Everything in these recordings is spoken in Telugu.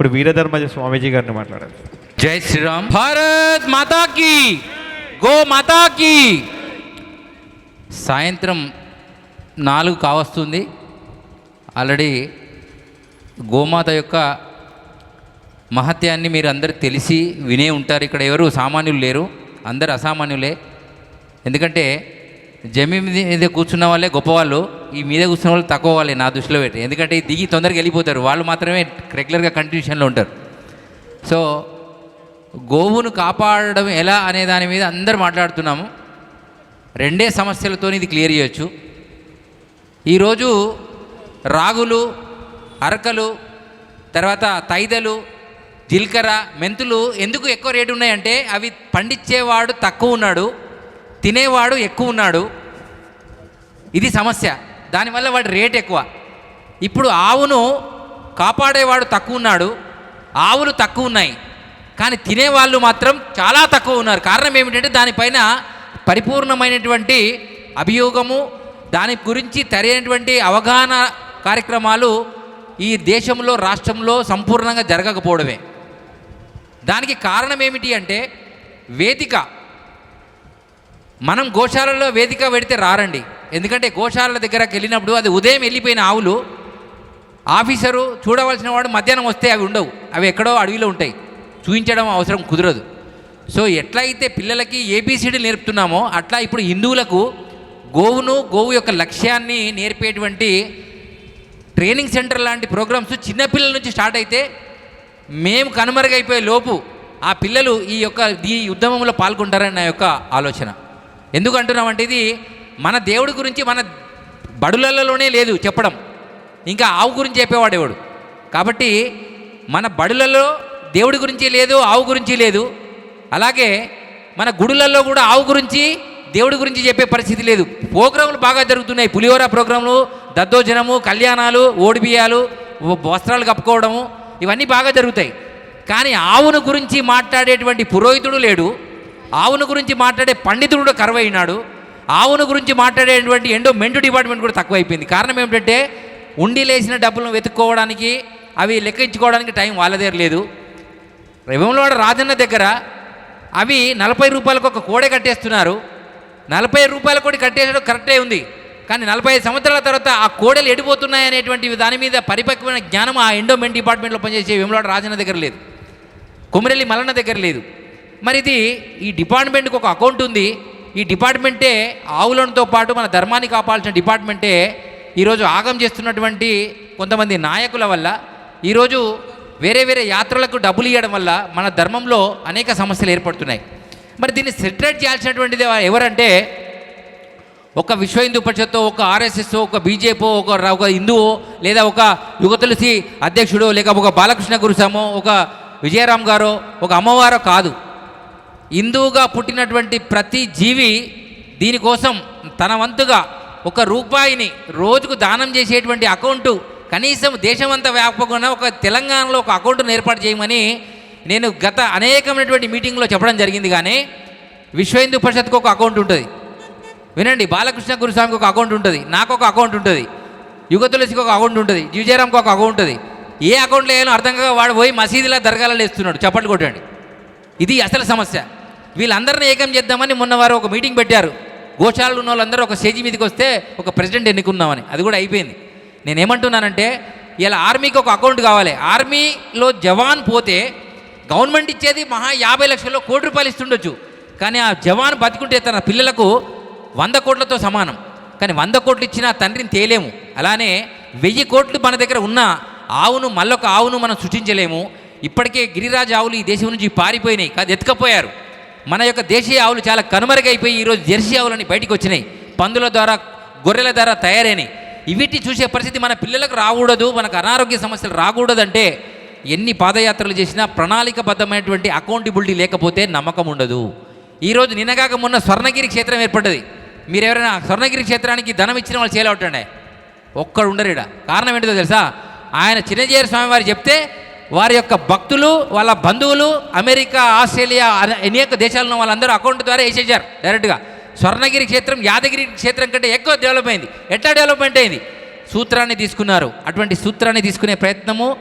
ఇప్పుడు వీరధర్మజ స్వామీజీ గారిని మాట్లాడాలి. జై శ్రీరామ్. భారత్ మాతా కీ గో మాతా కీ. సాయంత్రం నాలుగు కావస్తుంది. ఆల్రెడీ గోమాత యొక్క మహత్యాన్ని మీరు అందరు తెలిసి వినే ఉంటారు. ఇక్కడ ఎవరు సామాన్యులు లేరు. అందరు అసామాన్యులే. ఎందుకంటే జమీన్ మీద కూర్చున్న వాళ్ళే గొప్పవాళ్ళు ఈ మీద కూర్చున్న వాళ్ళు తక్కువ వాళ్ళే నా దృష్టిలో పెట్టి. ఎందుకంటే దిగి తొందరగా వెళ్ళిపోతారు. వాళ్ళు మాత్రమే రెగ్యులర్గా కంటిన్యూషన్లో ఉంటారు. సో గోవును కాపాడడం ఎలా అనే దాని మీద అందరు మాట్లాడుతున్నాము. రెండే సమస్యలతో ఇది క్లియర్ చేయొచ్చు. ఈరోజు రాగులు అరకలు తర్వాత తైదలు జీలకర్ర మెంతులు ఎందుకు ఎక్కువ రేటు ఉన్నాయంటే అవి పండించేవాడు తక్కువ ఉన్నాడు. తినేవాడు ఎక్కువ ఉన్నాడు ఇది సమస్య. దానివల్ల వాడి రేట్ ఎక్కువ. ఇప్పుడు ఆవును కాపాడేవాడు తక్కువ ఉన్నాడు ఆవులు తక్కువ ఉన్నాయి కానీ తినేవాళ్ళు మాత్రం చాలా తక్కువ ఉన్నారు. కారణం ఏమిటంటే దానిపైన పరిపూర్ణమైనటువంటి అభియోగము దాని గురించి సరైనటువంటి అవగాహన కార్యక్రమాలు ఈ దేశంలో రాష్ట్రంలో సంపూర్ణంగా జరగకపోవడమే. దానికి కారణం ఏమిటి అంటే వేదిక. మనం గోశాలలో వేదిక పెడితే రారండి. ఎందుకంటే గోశాలల దగ్గరకు వెళ్ళినప్పుడు అది ఉదయం వెళ్ళిపోయిన ఆవులు ఆఫీసరు చూడవలసిన వాడు మధ్యాహ్నం వస్తే అవి ఉండవు. అవి ఎక్కడో అడవిలో ఉంటాయి. చూపించడం అవసరం కుదరదు. సో ఎట్లయితే పిల్లలకి ఏబిసిడి నేర్పుతున్నామో అట్లా ఇప్పుడు హిందువులకు గోవును గోవు యొక్క లక్ష్యాన్ని నేర్పేటువంటి ట్రైనింగ్ సెంటర్ లాంటి ప్రోగ్రామ్స్ చిన్నపిల్లల నుంచి స్టార్ట్ అయితే మేము కనుమరుగైపోయే లోపు ఆ పిల్లలు ఈ యొక్క ఈ ఉద్యమంలో పాల్గొంటారని నా యొక్క ఆలోచన. ఎందుకు అంటున్నామంటే ఇది మన దేవుడి గురించి మన బడులలోనే లేదు చెప్పడం. ఇంకా ఆవు గురించి చెప్పేవాడేవాడు కాబట్టి మన బడులలో దేవుడి గురించి లేదు ఆవు గురించి లేదు. అలాగే మన గుడులలో కూడా ఆవు గురించి దేవుడి గురించి చెప్పే పరిస్థితి లేదు. ప్రోగ్రాములు బాగా జరుగుతున్నాయి. పులిహోర ప్రోగ్రాములు దద్దోజనము కళ్యాణాలు ఓడిబియాలు వస్త్రాలు కప్పుకోవడము ఇవన్నీ బాగా జరుగుతాయి. కానీ ఆవును గురించి మాట్లాడేటువంటి పురోహితుడు లేడు. ఆవును గురించి మాట్లాడే పండితుడు కూడా కరువైనాడు. ఆవును గురించి మాట్లాడేటువంటి ఎండో మెంటు డిపార్ట్మెంట్ కూడా తక్కువైపోయింది. కారణం ఏమిటంటే ఉండి లేచిన డబ్బులను వెతుక్కోవడానికి అవి లెక్కించుకోవడానికి టైం వాళ్ళ దగ్గర లేదు. రెవెన్యూవాడ రాజన్న దగ్గర అవి నలభై రూపాయలకు ఒక కోడే కట్టేస్తున్నారు. నలభై రూపాయల కోడి కట్టేసడం కరెక్టే ఉంది. కానీ నలభై ఐదు సంవత్సరాల తర్వాత ఆ కోడలు ఎడిపోతున్నాయి అనేటువంటి దాని మీద పరిపక్వమైన జ్ఞానం ఆ ఎండోమెంట్ డిపార్ట్మెంట్లో పనిచేసే వేములవాడ రాజన్న దగ్గర లేదు. కుమరెల్లి మల్లన్న దగ్గర లేదు. మరి ఇది ఈ డిపార్ట్మెంట్కి ఒక అకౌంట్ ఉంది. ఈ డిపార్ట్మెంటే ఆవులతో పాటు మన ధర్మాన్ని కాపాల్సిన డిపార్ట్మెంటే. ఈరోజు ఆగం చేస్తున్నటువంటి కొంతమంది నాయకుల వల్ల ఈరోజు వేరే వేరే యాత్రలకు డబ్బులు ఇవ్వడం వల్ల మన ధర్మంలో అనేక సమస్యలు ఏర్పడుతున్నాయి. మరి దీన్ని సెటరేట్ చేయాల్సినటువంటిది ఎవరంటే ఒక విశ్వ హిందూ పరిషత్తు ఒక ఆర్ఎస్ఎస్ ఒక బీజేపీ ఒక ఒక హిందువో లేదా ఒక యుగ తులసి అధ్యక్షుడు లేక ఒక బాలకృష్ణ గురుసామో ఒక విజయరామ్ గారో ఒక అమ్మవారో కాదు. హిందువుగా పుట్టినటువంటి ప్రతి జీవి దీనికోసం తన వంతుగా ఒక రూపాయిని రోజుకు దానం చేసేటువంటి అకౌంటు కనీసం దేశమంతా వ్యాపకుండా ఒక తెలంగాణలో ఒక అకౌంట్ను ఏర్పాటు చేయమని నేను గత అనేకమైనటువంటి మీటింగ్లో చెప్పడం జరిగింది కానీ విశ్వ హిందూ పరిషత్కు ఒక అకౌంట్ ఉంటుంది. వినండి బాలకృష్ణ గురుస్వామికి ఒక అకౌంట్ ఉంటుంది నాకు ఒక అకౌంట్ ఉంటుంది యుగ తులసికి ఒక అకౌంట్ ఉంటుంది విజయరామ్కి ఒక అకౌంట్ ఉంటుంది. ఏ అకౌంట్లో వేయాలో అర్థం కాక వాడు పోయి మసీదులా దర్గాలలో వేస్తున్నాడు చప్పట్లు కొట్టండి. ఇది అసలు సమస్య. వీళ్ళందరినీ ఏకం చేద్దామని మొన్న వారు ఒక మీటింగ్ పెట్టారు. గోశాలలో ఉన్న వాళ్ళందరూ ఒక స్టేజీ మీదకి వస్తే ఒక ప్రెసిడెంట్ ఎన్నుకున్నామని అది కూడా అయిపోయింది. నేనేమంటున్నానంటే ఇలా ఆర్మీకి ఒక అకౌంట్ కావాలి. ఆర్మీలో జవాన్ పోతే గవర్నమెంట్ ఇచ్చేది మహా యాభై లక్షల్లో కోటి రూపాయలు ఇస్తుండొచ్చు. కానీ ఆ జవాన్ బతికుంటే తన పిల్లలకు వంద కోట్లతో సమానం. కానీ వంద కోట్లు ఇచ్చిన తండ్రిని తేలేము. అలానే వెయ్యి కోట్లు మన దగ్గర ఉన్న ఆవును మళ్ళొక ఆవును మనం సృష్టించలేము. ఇప్పటికే గిరిరాజు ఆవులు ఈ దేశం నుంచి పారిపోయినాయి. కాదు ఎత్తుకపోయారు. మన యొక్క దేశీయ ఆవులు చాలా కనుమరుగైపోయి ఈరోజు జెర్సీ ఆవులని బయటికి వచ్చినాయి. పందుల ద్వారా గొర్రెల ద్వారా తయారైనాయి. ఇవిటి చూసే పరిస్థితి మన పిల్లలకు రాకూడదు మనకు అనారోగ్య సమస్యలు రాకూడదంటే ఎన్ని పాదయాత్రలు చేసినా ప్రణాళికబద్ధమైనటువంటి అకౌంటబిలిటీ లేకపోతే నమ్మకం ఉండదు. ఈరోజు నినగాక మొన్న స్వర్ణగిరి క్షేత్రం ఏర్పడ్డది. మీరు ఎవరైనా స్వర్ణగిరి క్షేత్రానికి ధనం ఇచ్చిన వాళ్ళు చేయలేవటండే ఒక్కడు ఉండరు కారణం ఏంటో తెలుసా? ఆయన చిరంజీవి స్వామివారు చెప్తే వారి యొక్క భక్తులు వాళ్ళ బంధువులు అమెరికా ఆస్ట్రేలియా అనే- అనేక దేశాల్లో వాళ్ళందరూ అకౌంట్ ద్వారా వేసేసారు డైరెక్ట్గా. స్వర్ణగిరి క్షేత్రం యాదగిరి క్షేత్రం కంటే ఎక్కువ డెవలప్ అయింది. ఎట్లా డెవలప్మెంట్ అయింది? సూత్రాన్ని తీసుకున్నారు. అటువంటి సూత్రాన్ని తీసుకునే ప్రయత్నము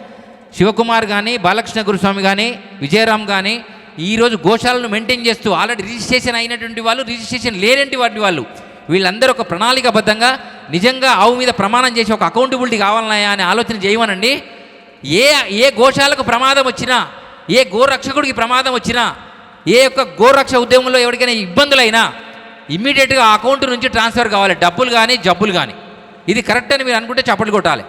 శివకుమార్ కానీ బాలకృష్ణ గురుస్వామి కానీ విజయరామ్ కానీ ఈరోజు గోశాలను మెయింటైన్ చేస్తూ ఆల్రెడీ రిజిస్ట్రేషన్ అయినటువంటి వాళ్ళు రిజిస్ట్రేషన్ లేనటువంటి వాటి వాళ్ళు వీళ్ళందరూ ఒక ప్రణాళికబద్ధంగా నిజంగా ఆవు మీద ప్రమాణం చేసి ఒక అకౌంటబిలిటీ కావాలన్నాయా అనే ఆలోచన చేయమనండి. ఏ ఏ గోశాలకు ప్రమాదం వచ్చినా ఏ గోరక్షకుడికి ప్రమాదం వచ్చినా ఏ యొక్క గోరక్ష ఉద్యమంలో ఎవరికైనా ఇబ్బందులైనా ఇమ్మీడియట్గా అకౌంట్ నుంచి ట్రాన్స్ఫర్ కావాలి. డబ్బులు కానీ జబ్బులు కానీ ఇది కరెక్ట్ అని మీరు అనుకుంటే చప్పట్లు కొట్టాలి.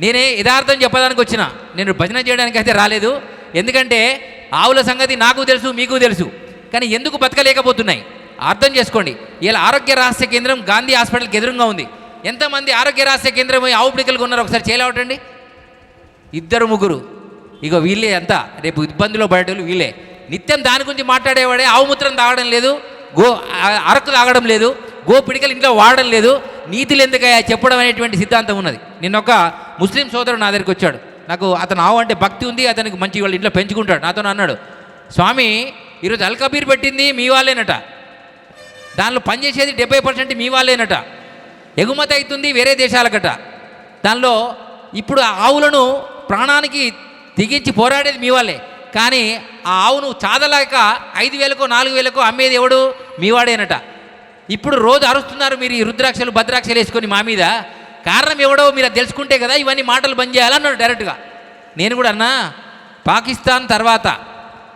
నేనే యథార్థం చెప్పడానికి వచ్చిన. నేను భజన చేయడానికి అయితే రాలేదు. ఎందుకంటే ఆవుల సంగతి నాకు తెలుసు మీకు తెలుసు. కానీ ఎందుకు బతకలేకపోతున్నాయి? అర్థం చేసుకోండి. ఇలా ఆరోగ్య రహస్య కేంద్రం గాంధీ హాస్పిటల్కి ఎదురుగా ఉంది. ఎంతమంది ఆరోగ్య రహస్య కేంద్రం ఆవు పిడికలుగా ఉన్నారు ఒకసారి చేయలేవటండి ఇద్దరు ముగ్గురు. ఇక వీళ్ళే అంతా. రేపు ఇబ్బందిలో పడేటోళ్ళు వీళ్ళే. నిత్యం దాని గురించి మాట్లాడేవాడే ఆవుమూత్రం తాగడం లేదు గో అరకు తాగడం లేదు గో పిడికలు ఇంట్లో వాడడం లేదు నీతులు ఎందుకయ్యా చెప్పడం అనేటువంటి సిద్ధాంతం ఉన్నది. నిన్న ఒక ముస్లిం సోదరుడు నా దగ్గరికి వచ్చాడు. నాకు అతను ఆవు అంటే భక్తి ఉంది అతనికి మంచి వాళ్ళ ఇంట్లో పెంచుకుంటాడు నాతో అన్నాడు. స్వామి ఈరోజు అల్కబీర్ పెట్టింది మీ వాళ్ళేనట. దానిలో పనిచేసేది డెబ్బై పర్సెంట్ మీ వాళ్ళేనట. ఎగుమతి అవుతుంది వేరే దేశాలకట. దానిలో ఇప్పుడు ఆవులను ప్రాణానికి తెగించి పోరాడేది మీ వాళ్ళే. కానీ ఆ ఆవును చాదలేక ఐదు వేలకో నాలుగు వేలకో అమ్మేది ఎవడు? మీవాడేనట ఇప్పుడు రోజు అరుస్తున్నారు మీరు ఈ రుద్రాక్షలు భద్రాక్షలు వేసుకొని మా మీద. కారణం ఎవడో మీరు తెలుసుకుంటే కదా ఇవన్నీ మాటలు బంద్ చేయాలన్నాడు డైరెక్ట్గా. నేను కూడా అన్నా పాకిస్తాన్ తర్వాత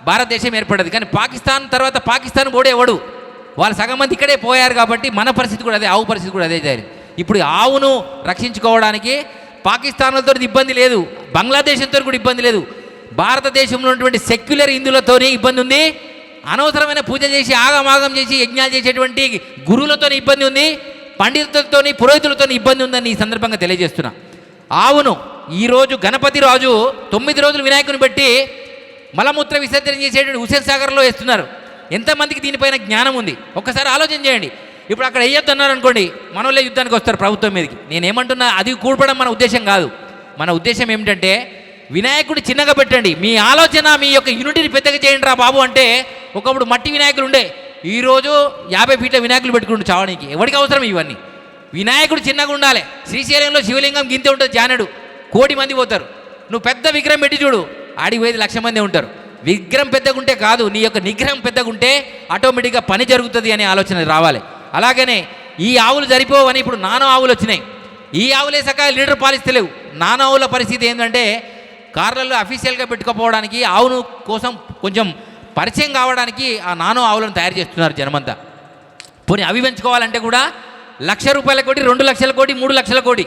భారతదేశం ఏర్పడదు కానీ పాకిస్తాన్ తర్వాత పాకిస్తాన్ కూడా ఎవడు? వాళ్ళు సగం మంది ఇక్కడే పోయారు కాబట్టి మన పరిస్థితి కూడా అదే ఆవు పరిస్థితి కూడా అదే జరిగింది ఇప్పుడు ఆవును రక్షించుకోవడానికి పాకిస్తాన్లతో ఇబ్బంది లేదు బంగ్లాదేశ్తో కూడా ఇబ్బంది లేదు. భారతదేశంలో ఉన్నటువంటి సెక్యులర్ హిందువులతోనే ఇబ్బంది ఉంది. అనవసరమైన పూజ చేసి ఆగమాగం చేసి యజ్ఞాలు చేసేటువంటి గురువులతోనే ఇబ్బంది ఉంది. పండితులతోని పురోహితులతో ఇబ్బంది ఉందని ఈ సందర్భంగా తెలియజేస్తున్నా. అవును ఈరోజు గణపతి రాజు తొమ్మిది రోజులు వినాయకుని పెట్టి మలమూత్ర విసర్జన చేసేటువంటి హుసేన్ సాగర్లో వేస్తున్నారు. ఎంతమందికి దీనిపైన జ్ఞానం ఉంది? ఒక్కసారి ఆలోచన చేయండి. ఇప్పుడు అక్కడ వేయొద్దు అనుకోండి మనోళ్ళే యుద్ధానికి వస్తారు ప్రభుత్వం మీదకి. నేనేమంటున్నా అది కూడపడం మన ఉద్దేశం కాదు. మన ఉద్దేశం ఏమిటంటే వినాయకుడు చిన్నగా పెట్టండి. మీ ఆలోచన మీ యొక్క యూనిటీని పెద్దగా చేయండి రా బాబు అంటే ఒకప్పుడు మట్టి వినాయకులు ఉండే. ఈరోజు యాభై ఫీట్ల వినాయకులు పెట్టుకుంటు చావడానికి ఎవరికి అవసరం ఇవన్నీ? వినాయకుడు చిన్నగా ఉండాలి. శ్రీశైలంలో శివలింగం గింతే ఉంటుంది జానడు. కోటి మంది పోతారు. నువ్వు పెద్ద విగ్రహం పెట్టి చూడు. ఆడికి పోయేది లక్ష మంది ఉంటారు. విగ్రహం పెద్దగుంటే కాదు నీ యొక్క నిగ్రహం పెద్దగుంటే ఆటోమేటిక్గా పని జరుగుతుంది అనే ఆలోచన రావాలి. అలాగనే ఈ ఆవులు సరిపోవని ఇప్పుడు నానో ఆవులు వచ్చినాయి. ఈ ఆవులే సకా లీటర్ పాలిస్తలేవు. నానో ఆవుల పరిస్థితి ఏంటంటే కార్లలో అఫీషియల్గా పెట్టుకోపోవడానికి ఆవును కోసం కొంచెం పరిచయం కావడానికి ఆ నానో ఆవులను తయారు చేస్తున్నారు జనమంతా. పోనీ అవి పెంచుకోవాలంటే కూడా లక్ష రూపాయల కోటి రెండు లక్షల కోటి మూడు లక్షల కోటి.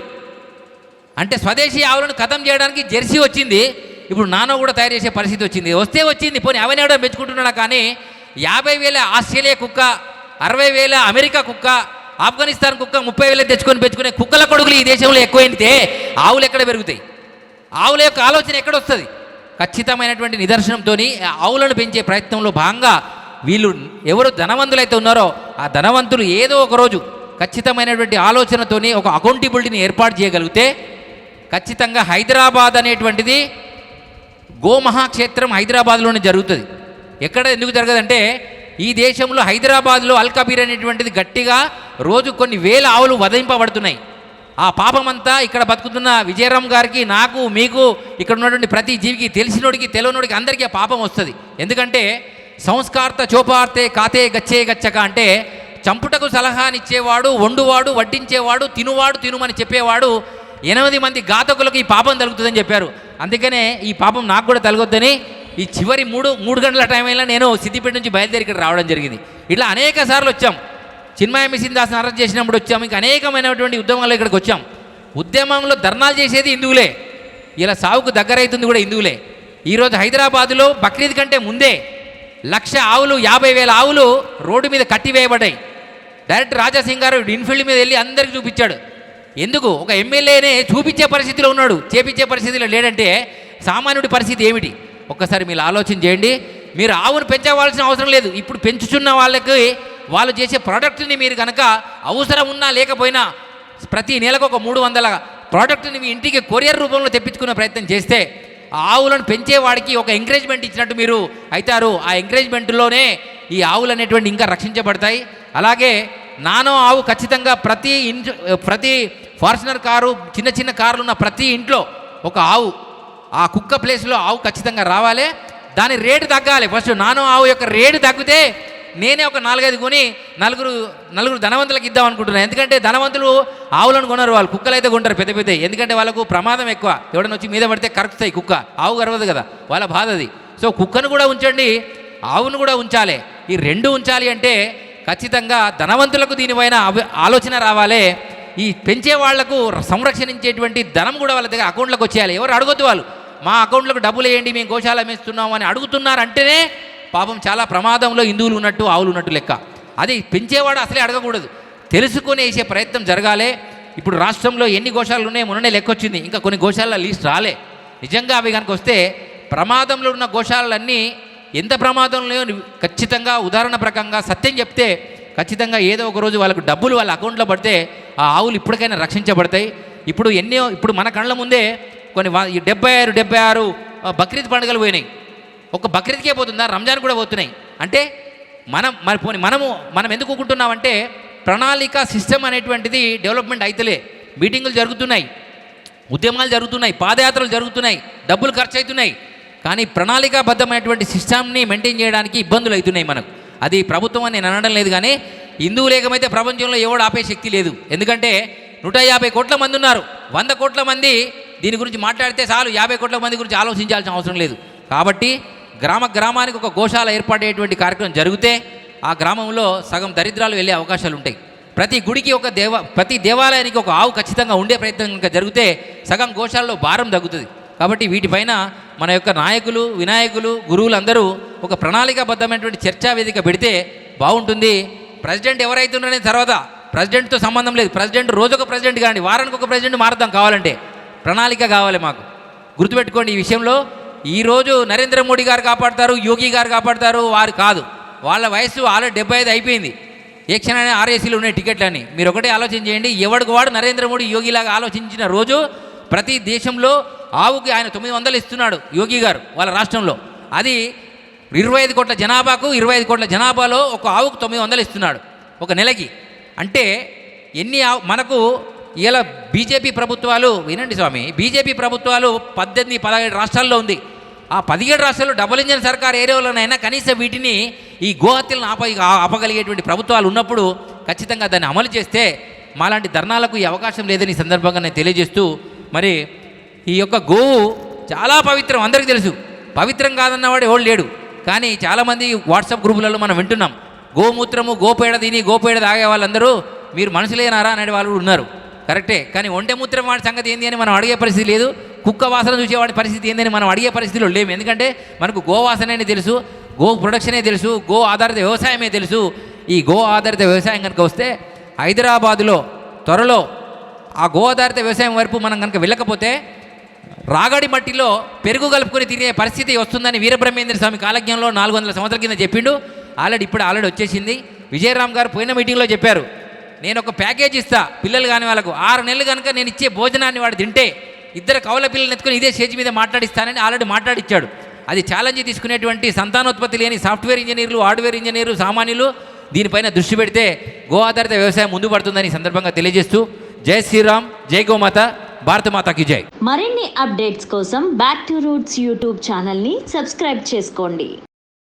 అంటే స్వదేశీ ఆవులను ఖతం చేయడానికి జెర్సీ వచ్చింది. ఇప్పుడు నానో కూడా తయారు చేసే పరిస్థితి వచ్చింది. వస్తే వచ్చింది. పోనీ అవన్నీ కూడా పెంచుకుంటున్నా కానీ యాభై వేల ఆస్ట్రేలియా కుక్క అరవై వేల అమెరికా కుక్క ఆఫ్ఘనిస్తాన్ కుక్క ముప్పై వేలు తెచ్చుకొని పెంచుకునే కుక్కల కొడుకులు ఈ దేశంలో ఎక్కువైతే ఆవులు ఎక్కడ పెరుగుతాయి? ఆవుల యొక్క ఆలోచన ఎక్కడొస్తుంది? ఖచ్చితమైనటువంటి నిదర్శనంతో ఆవులను పెంచే ప్రయత్నంలో భాగంగా వీళ్ళు ఎవరు ధనవంతులైతే ఉన్నారో ఆ ధనవంతులు ఏదో ఒక రోజు ఖచ్చితమైనటువంటి ఆలోచనతోని ఒక అకౌంటబిలిటీని ఏర్పాటు చేయగలిగితే ఖచ్చితంగా హైదరాబాద్ అనేటువంటిది గోమహాక్షేత్రం హైదరాబాద్లోనే జరుగుతుంది. ఎక్కడ ఎందుకు జరగదంటే ఈ దేశంలో హైదరాబాద్లో అల్కబీర్ అనేటువంటిది గట్టిగా రోజు కొన్ని వేల ఆవులు వధింపబడుతున్నాయి. ఆ పాపమంతా ఇక్కడ బతుకుతున్న విజయరామ్ గారికి నాకు మీకు ఇక్కడ ఉన్నటువంటి ప్రతి జీవికి తెలిసినోడికి తెలియనోడికి అందరికీ ఆ పాపం వస్తుంది. ఎందుకంటే సంస్కార్త చోపార్తే కాతే గచ్చే గచ్చక అంటే చంపుటకు సలహానిచ్చేవాడు వండువాడు వడ్డించేవాడు తినువాడు తినుమని చెప్పేవాడు ఎనిమిది మంది ఘాతకులకు ఈ పాపం తలుగుతుందని చెప్పారు. అందుకనే ఈ పాపం నాకు కూడా తలగొద్దని ఈ చివరి మూడు మూడు గంటల టైం అయినా నేను సిద్దిపేట నుంచి బయలుదేరి ఇక్కడ రావడం జరిగింది. ఇట్లా అనేక సార్లు వచ్చాం. చిన్మయ మిషన్ దాస్ని అరెస్ట్ చేసినప్పుడు వచ్చాం. ఇంకా అనేకమైనటువంటి ఉద్యమాలు ఇక్కడికి వచ్చాం. ఉద్యమంలో ధర్నాలు చేసేది హిందువులే. ఇలా సావుకు దగ్గరైతుంది కూడా హిందువులే. ఈరోజు హైదరాబాదులో బక్రీద్ కంటే ముందే లక్ష ఆవులు యాభై వేల ఆవులు రోడ్డు మీద కట్టివేయబడ్డాయి. డైరెక్ట్ రాజాసింగ్ గారు ఇన్ఫీల్డ్ మీద వెళ్ళి అందరికి చూపించాడు. ఎందుకు? ఒక ఎమ్మెల్యేనే చూపించే పరిస్థితిలో ఉన్నాడు. చేపించే పరిస్థితిలో లేడంటే సామాన్యుడి పరిస్థితి ఏమిటి? ఒక్కసారి మీరు ఆలోచన చేయండి. మీరు ఆవును పెంచవలసిన అవసరం లేదు. ఇప్పుడు పెంచుచున్న వాళ్ళకి వాళ్ళు చేసే ప్రోడక్ట్ని మీరు కనుక అవసరం ఉన్నా లేకపోయినా ప్రతి నెలకు ఒక మూడు వందల ప్రోడక్ట్ని మీ ఇంటికి కొరియర్ రూపంలో తెప్పించుకునే ప్రయత్నం చేస్తే ఆ ఆవులను పెంచేవాడికి ఒక ఎంకరేజ్మెంట్ ఇచ్చినట్టు మీరు అవుతారు ఆ ఎంకరేజ్మెంట్లోనే ఈ ఆవులు అనేటువంటి ఇంకా రక్షించబడతాయి. అలాగే నానో ఆవు ఖచ్చితంగా ప్రతి ఇంట్ ప్రతి ఫార్చునర్ కారు చిన్న చిన్న కార్లు ఉన్న ప్రతి ఇంట్లో ఒక ఆవు ఆ కుక్క ప్లేస్లో ఆవు ఖచ్చితంగా రావాలి. దాని రేటు తగ్గాలి. ఫస్ట్ నాను ఆవు యొక్క రేటు తగ్గితే నేనే ఒక నాలుగైదు కొని నలుగురు నలుగురు ధనవంతులకు ఇద్దాం అనుకుంటున్నాను ఎందుకంటే ధనవంతులు ఆవులను కొనరు. వాళ్ళు కుక్కలు అయితే కొంటారు పెద్ద పెద్ద. ఎందుకంటే వాళ్ళకు ప్రమాదం ఎక్కువ. ఎవడని వచ్చి మీద పడితే కరుకుతాయి కుక్క. ఆవు గర్వదు కదా. వాళ్ళ బాధ అది. సో కుక్కను కూడా ఉంచండి. ఆవును కూడా ఉంచాలి. ఈ రెండు ఉంచాలి అంటే ఖచ్చితంగా ధనవంతులకు దీనిపైన ఆలోచన రావాలి. ఈ పెంచే వాళ్ళకు సంరక్షణించేటువంటి ధనం కూడా వాళ్ళ దగ్గర అకౌంట్లోకి వచ్చేయాలి. ఎవరు అడగొద్దు వాళ్ళు. మా అకౌంట్లకు డబ్బులు వేయండి మేము గోశాల అమ్మేస్తున్నాం అని అడుగుతున్నారంటేనే పాపం చాలా ప్రమాదంలో హిందువులు ఉన్నట్టు ఆవులు ఉన్నట్టు లెక్క. అది పెంచేవాడు అసలే అడగకూడదు. తెలుసుకొని వేసే ప్రయత్నం జరగాలే. ఇప్పుడు రాష్ట్రంలో ఎన్ని గోశాలు ఉన్నాయో మొన్ననే లెక్క వచ్చింది ఇంకా కొన్ని గోశాల లిస్ట్ రాలే. నిజంగా అవి కనుక వస్తే ప్రమాదంలో ఉన్న గోశాలన్నీ ఎంత ప్రమాదంలో ఖచ్చితంగా ఉదాహరణ ప్రకంగా సత్యం చెప్తే ఖచ్చితంగా ఏదో ఒక రోజు వాళ్ళకు డబ్బులు వాళ్ళ అకౌంట్లో పడితే ఆ ఆవులు ఇప్పటికైనా రక్షించబడతాయి. ఇప్పుడు ఎన్నో ఇప్పుడు మన కళ్ళ ముందే కొన్ని ఈ డెబ్బై ఆరు డెబ్బై ఆరు బక్రీద్ పండుగలు పోయినాయి. ఒక బక్రీద్కే పోతుందా? రంజాన్ కూడా పోతున్నాయి. అంటే మనం మరి పోనీ మనము మనం ఎందుకు ఊకుంటున్నామంటే ప్రణాళిక సిస్టమ్ అనేటువంటిది డెవలప్మెంట్ అయితలే. మీటింగులు జరుగుతున్నాయి. ఉద్యమాలు జరుగుతున్నాయి. పాదయాత్రలు జరుగుతున్నాయి. డబ్బులు ఖర్చు అవుతున్నాయి కానీ ప్రణాళికాబద్ధమైనటువంటి సిస్టమ్ని మెయింటైన్ చేయడానికి ఇబ్బందులు అవుతున్నాయి మనకు. అది ప్రభుత్వం అని నేను అనడం లేదు కానీ హిందువులు ఏకమైతే ప్రపంచంలో ఎవడు ఆపే శక్తి లేదు. ఎందుకంటే నూట యాభై కోట్ల మంది ఉన్నారు. వంద కోట్ల మంది దీని గురించి మాట్లాడితే చాలు యాభై కోట్ల మంది గురించి ఆలోచించాల్సిన అవసరం లేదు. కాబట్టి గ్రామ గ్రామానికి ఒక గోశాల ఏర్పాటయ్యేటువంటి కార్యక్రమం జరిగితే ఆ గ్రామంలో సగం దరిద్రాలు వెళ్ళే అవకాశాలు ఉంటాయి. ప్రతి గుడికి ఒక దేవ ప్రతి దేవాలయానికి ఒక ఆవు ఖచ్చితంగా ఉండే ప్రయత్నం కనుక జరిగితే సగం గోశాలలో భారం తగ్గుతుంది. కాబట్టి వీటిపైన మన యొక్క నాయకులు వినాయకులు గురువులందరూ ఒక ప్రణాళికాబద్ధమైనటువంటి చర్చా వేదిక పెడితే బాగుంటుంది. ప్రెసిడెంట్ ఎవరైతున్నారనే తర్వాత ప్రెసిడెంట్తో సంబంధం లేదు. ప్రెసిడెంట్ రోజొక ప్రెసిడెంట్ కానీ వారానికి ఒక ప్రెసిడెంట్ మారుద్దాం కావాలంటే. ప్రణాళిక కావాలి మాకు. గుర్తుపెట్టుకోండి ఈ విషయంలో ఈరోజు నరేంద్ర మోడీ గారు కాపాడతారు యోగి గారు కాపాడతారు వారు కాదు. వాళ్ళ వయసు ఆల్రెడీ డెబ్బై ఐదు అయిపోయింది. ఏ క్షణాన్ని ఆర్ఏసీలు ఉన్నాయి టికెట్లని మీరు ఒకటే ఆలోచన చేయండి. ఎవడికి వాడు నరేంద్ర మోడీ యోగిలాగా ఆలోచించిన రోజు ప్రతి దేశంలో ఆవుకి ఆయన తొమ్మిది వందలు ఇస్తున్నాడు యోగి గారు వాళ్ళ రాష్ట్రంలో. అది ఇరవై ఐదు కోట్ల జనాభాకు ఇరవై ఐదు కోట్ల జనాభాలో ఒక ఆవుకు తొమ్మిది వందలు ఇస్తున్నాడు ఒక నెలకి. అంటే ఎన్ని ఆవు మనకు ఇలా బీజేపీ ప్రభుత్వాలు వినండి స్వామి బీజేపీ ప్రభుత్వాలు పద్దెనిమిది పదహేడు రాష్ట్రాల్లో ఉంది. ఆ పదిహేడు రాష్ట్రాల్లో డబుల్ ఇంజన్ సర్కార్ ఏరియాలోనైనా కనీసం వీటిని ఈ గోహత్యలను ఆప ఆపగలిగేటువంటి ప్రభుత్వాలు ఉన్నప్పుడు ఖచ్చితంగా దాన్ని అమలు చేస్తే మాలాంటి ధర్నాలకు ఈ అవకాశం లేదని సందర్భంగా నేను తెలియజేస్తూ మరి ఈ యొక్క గోవు చాలా పవిత్రం అందరికీ తెలుసు. పవిత్రం కాదన్నవాడు ఎవడు లేడు. కానీ చాలామంది వాట్సాప్ గ్రూపులలో మనం వింటున్నాం. గోమూత్రము గోపేడ తిని గోపేడ తాగే వాళ్ళందరూ మీరు మనుషులేనారా అనే వాళ్ళు కూడా ఉన్నారు. కరెక్టే. కానీ ఒంటె మూత్రం వాడి సంగతి ఏంది అని మనం అడిగే పరిస్థితి లేదు. కుక్క వాసన చూసేవాడి పరిస్థితి ఏందని మనం అడిగే పరిస్థితిలో లేము. ఎందుకంటే మనకు గో వాసననే తెలుసు గో ప్రొడక్షనే తెలుసు గో ఆధారిత వ్యవసాయమే తెలుసు. ఈ గో ఆధారిత వ్యవసాయం కనుక వస్తే హైదరాబాదులో త్వరలో ఆ గో ఆధారిత వ్యవసాయం వైపు మనం కనుక వెళ్ళకపోతే రాగడి మట్టిలో పెరుగు కలుపుకొని తినే పరిస్థితి వస్తుందని వీరబ్రహ్మేంద్ర స్వామి కాలజ్ఞంలో నాలుగు వందల సంవత్సరాల కింద చెప్పిండు. ఆల్రెడీ ఇప్పుడు ఆల్రెడీ వచ్చేసింది. విజయరామ్ గారు పోయిన మీటింగ్లో చెప్పారు. నేను ఒక ప్యాకేజ్ ఇస్తా పిల్లలు కాని వాళ్ళకు. ఆరు నెలలు కనుక నేను ఇచ్చే భోజనాన్ని వాడు తింటే ఇద్దరు కౌల పిల్లల్ని ఎత్తుకుని ఇదే స్టేజ్ మీద మాట్లాడిస్తానని ఆల్రెడీ మాట్లాడిచ్చాడు. అది ఛాలెంజ్ తీసుకునేటువంటి సంతానోత్పత్తి లేని సాఫ్ట్వేర్ ఇంజనీర్లు హార్డ్వేర్ ఇంజనీర్లు సామాన్యులు దీనిపైన దృష్టి పెడితే గో ఆధారిత వ్యవసాయం ముందు పడుతుందని సందర్భంగా తెలియజేస్తూ జై శ్రీరామ్ జై గోమాత భారత మాతాకి జై. మరిన్ని అప్డేట్స్ కోసం బ్యాక్ టు రూట్స్ యూట్యూబ్ ఛానల్ని సబ్స్క్రైబ్ చేసుకోండి.